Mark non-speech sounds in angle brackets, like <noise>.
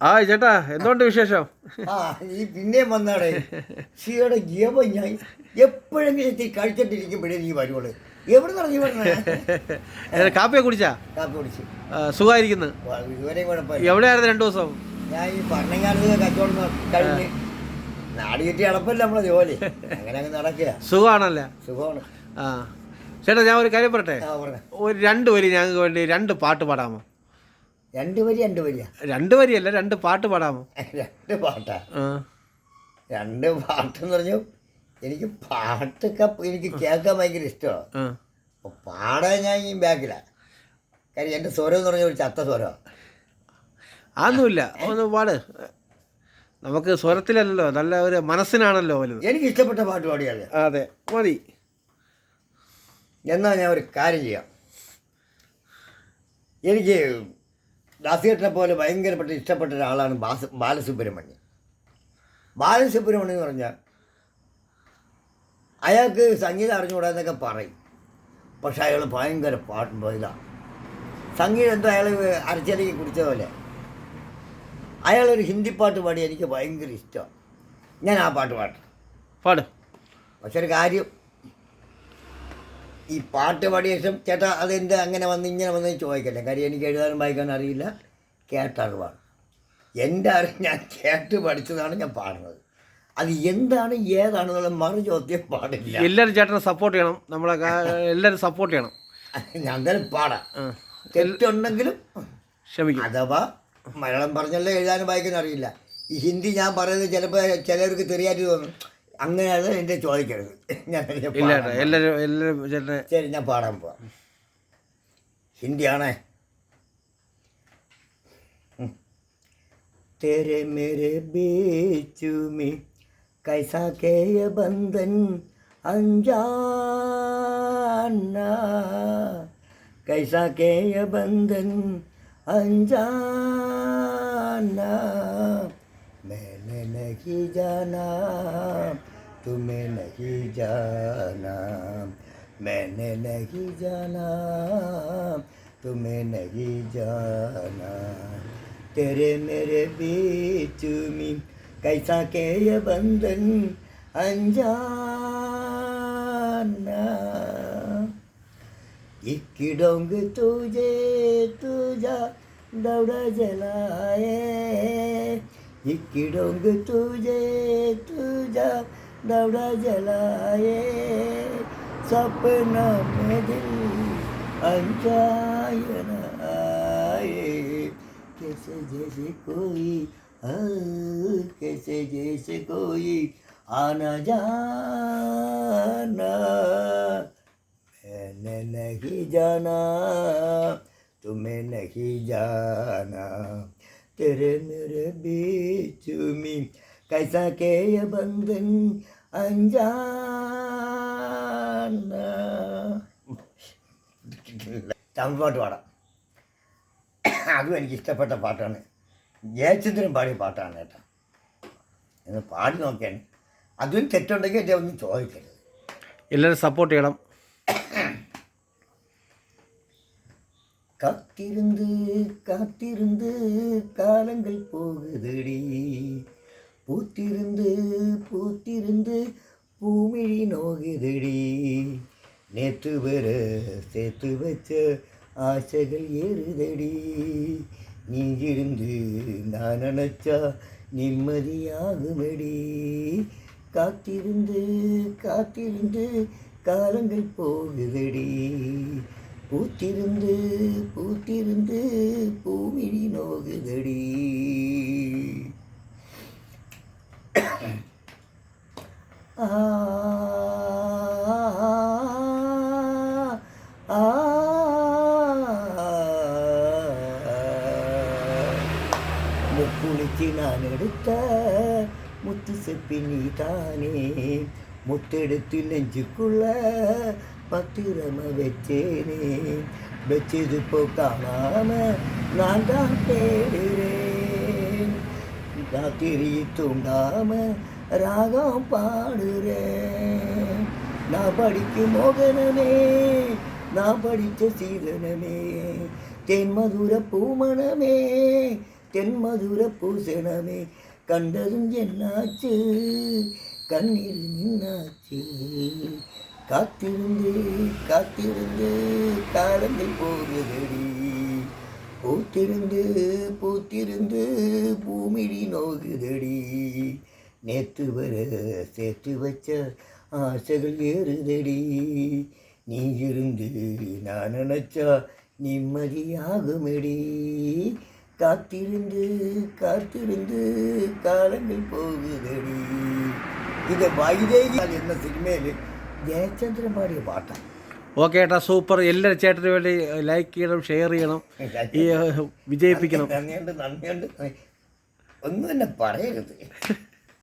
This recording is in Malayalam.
ആ ചേട്ടാ എന്തുകൊണ്ട് വിശേഷം? ആ നീ പിന്നെയും വന്നാടേ. ഷിയുടെ ഗിയബ ഞാൻ എപ്പോഴെങ്കിലും എത്തി കഴിച്ചിട്ടിരിക്കുമ്പോഴേ നീ വരുവുള്ളൂ. എവിടെ നടന്നു പറഞ്ഞ കാപ്പിയെ കുടിച്ചാ? കാപ്പി കുടിച്ചു. സുഖമായിരിക്കുന്നു. ഇതുവരെ കുഴപ്പമില്ല. എവിടെയായിരുന്നു രണ്ടു ദിവസം? ഞാൻ ഈ പറഞ്ഞങ്ങാനത്ത് കച്ചവടം കഴിഞ്ഞ്. നാട് ചുറ്റി അടപ്പല്ല നമ്മളെ ജോലി. അങ്ങനെ അങ്ങ് നടക്കുക. സുഖമാണല്ലേ? സുഖമാണ്. ആ. ചേട്ടാ ഞാൻ ഒരു കാര്യം പറട്ടെ ഒരു രണ്ട് വരി ഞങ്ങൾക്ക് വേണ്ടി രണ്ട് പാട്ട് പാടാമോ? രണ്ട് വരി രണ്ട് വരിയാ. രണ്ട് വരിയല്ല രണ്ട് പാട്ട് പാടാമോ? <laughs> രണ്ട് പാട്ടാ. രണ്ട് പാട്ടെന്ന് പറഞ്ഞു എനിക്ക് പാട്ടൊക്കെ എനിക്ക് കേൾക്കാൻ ഭയങ്കര ഇഷ്ടമാണ് അപ്പോൾ പാടാൻ ഞാൻ ഈ ബാക്കിലാണ് കാര്യം എന്റെ സ്വരം എന്ന് പറഞ്ഞാൽ ഒരു ചത്ത സ്വരമാണ് അതൊന്നുമില്ല. ഒന്ന് പാട്. നമുക്ക് സ്വരത്തിലല്ലോ നല്ല ഒരു മനസ്സിനാണല്ലോ വലുത്. എനിക്ക് ഇഷ്ടപ്പെട്ട പാട്ട് പാടിയാൽ. അതെ മതി. എന്നാൽ ഞാൻ ഒരു കാര്യം ചെയ്യാം. എനിക്ക് ദാസിയേട്ടനെ പോലെ ഭയങ്കരപ്പെട്ട ഇഷ്ടപ്പെട്ട ഒരാളാണ് ബാസ ബാലസുബ്രഹ്മണ്യം. ബാലസുബ്രഹ്മണ്യം എന്ന് പറഞ്ഞാൽ അയാൾക്ക് സംഗീതം അറിഞ്ഞുകൂടാന്നൊക്കെ പറയും. പക്ഷെ അയാൾ ഭയങ്കര പാട്ട് ഇതാണ് സംഗീതം എന്തോ അയാൾ അരച്ചലക്കി കുടിച്ച പോലെ. അയാളൊരു ഹിന്ദി പാട്ട് പാടി എനിക്ക് ഭയങ്കര ഇഷ്ടമാണ്. ഞാൻ ആ പാട്ട് പാട്ട് പാടും. പക്ഷെ ഒരു കാര്യം ഈ പാട്ട് പാടിയ ശേഷം ചേട്ടാ അതെന്ത് അങ്ങനെ വന്ന് ഇങ്ങനെ വന്ന് ചോദിക്കല്ലേ? കാര്യം എനിക്ക് എഴുതാനും വായിക്കാനും അറിയില്ല. കേട്ടറിവാണ്. എന്റെ അറിവ് ഞാൻ കേട്ട് പഠിച്ചതാണ് ഞാൻ പാടുന്നത്. അത് എന്താണ് ഏതാണെന്നുള്ള മറു ചോദ്യം പാടില്ല. എല്ലാവരും ചേട്ടനെ സപ്പോർട്ട് ചെയ്യണം. നമ്മളെ എല്ലാവരും സപ്പോർട്ട് ചെയ്യണം. ഞാൻ എന്തായാലും പാടാം. തെറ്റുണ്ടെങ്കിലും ക്ഷമിക്കും. അഥവാ മലയാളം പറഞ്ഞല്ലോ എഴുതാനും വായിക്കാനും അറിയില്ല. ഈ ഹിന്ദി ഞാൻ പറയുന്നത് ചിലപ്പോൾ ചിലർക്ക് തെറിയായിട്ട് തോന്നും. അങ്ങനെയാണ് എൻ്റെ ചോദിക്കരുത് ഞാൻ അതിനെ ഇല്ല പാടാം. ചേട്ടാ എല്ലാവരും എല്ലാവരും ചേട്ടനെ ശരി ഞാൻ പാടാൻ പോവാം ഹിന്ദിയാണേ हम्म। तेरे मेरे बीच में कैसा के ये बंधन अनजाना कैसा के ये बंधन अनजाना मैंने नहीं जाना, तुम्हें नहीं जाना। मैंने नहीं जाना, तुम्हें नहीं जाना। तेरे मेरे बीच में कैसा के ये बंधन अनजाना। इक्की डोंग तुझे, तुझा दौड़ा जलाए। इक्की डोंग तुझे तुझा दौड़ा जलाए। सपना में दिल अंजायन आए। कैसे जैसे कोई आ, कैसे जैसे कोई आना जाना। मैंने नहीं जाना तुम्हें नहीं जाना। തിരനിരബീച്ചുമി കൈസാക്കേയ ബന്ധൻ അഞ്ചാട്ട് പാടാം. അതും എനിക്ക് ഇഷ്ടപ്പെട്ട പാട്ടാണ്. ജയചന്ദ്രൻ പാടിയ പാട്ടാണ് ഏട്ടാ എന്ന് പാടി നോക്കിയാണ് അതും തെറ്റുണ്ടെങ്കിൽ എന്നെ ഒന്നും ചോദിക്കരുത്. എല്ലാവരും സപ്പോർട്ട് ചെയ്യണം. காத்திருந்து காத்திருந்து காலங்கள் போகுதடி. பூத்திருந்து பூத்திருந்து பூமிழி நோகுதடி. நேற்று வர சேர்த்து வச்ச ஆசைகள் ஏறுதடி. நீ இருந்து நான் நினச்சா நிம்மதியாகுமடி. காத்திருந்து காத்திருந்து காலங்கள் போகுதடி. பூத்திருந்து பூத்திருந்து பூமிழி நோகுதடி ஆ முக்குளிச்சு நான் எடுத்த முத்து செப்பி நீ தானே முத்தெடுத்து நெஞ்சுக்குள்ள பத்திரம வச்சேனே வச்சது போக்காம நான் தான் தேடுறேன். ராத்திரி தூண்டாம ராகம் பாடுறேன். நான் படிக்கும் மோகனமே நான் படித்த சீதனமே. தென் மதுர பூமணமே தென் மதுர பூசணமே. கண்டதும் என்னாச்சு? கண்ணீர் நின்னாச்சு. காத்திருந்து காத்திருந்து காலங்கள் போகுதடி. பூத்திருந்து பூத்திருந்து பூமிடி நோகுதடி. நேற்று வர சேர்த்து வச்ச ஆசைகள் ஏறுதடி. நீ இருந்து நான் நினச்சா நிம்மதியாகுமடி. காத்திருந்து காத்திருந்து காலங்கள் போகுதடி. இதை வைதேகி என்ன சினிமேல் ജയചന്ദ്രൻ പാടിയ പാട്ടാണ് ഓക്കെ ഏട്ടാ സൂപ്പർ. എല്ലാ ചേട്ടന് വേണ്ടി ലൈക്ക് ചെയ്യണം ഷെയർ ചെയ്യണം ഈ വിജയിപ്പിക്കണം. നന്ദിയുണ്ട് നന്ദിയുണ്ട്. ഒന്നും തന്നെ പറയരുത്.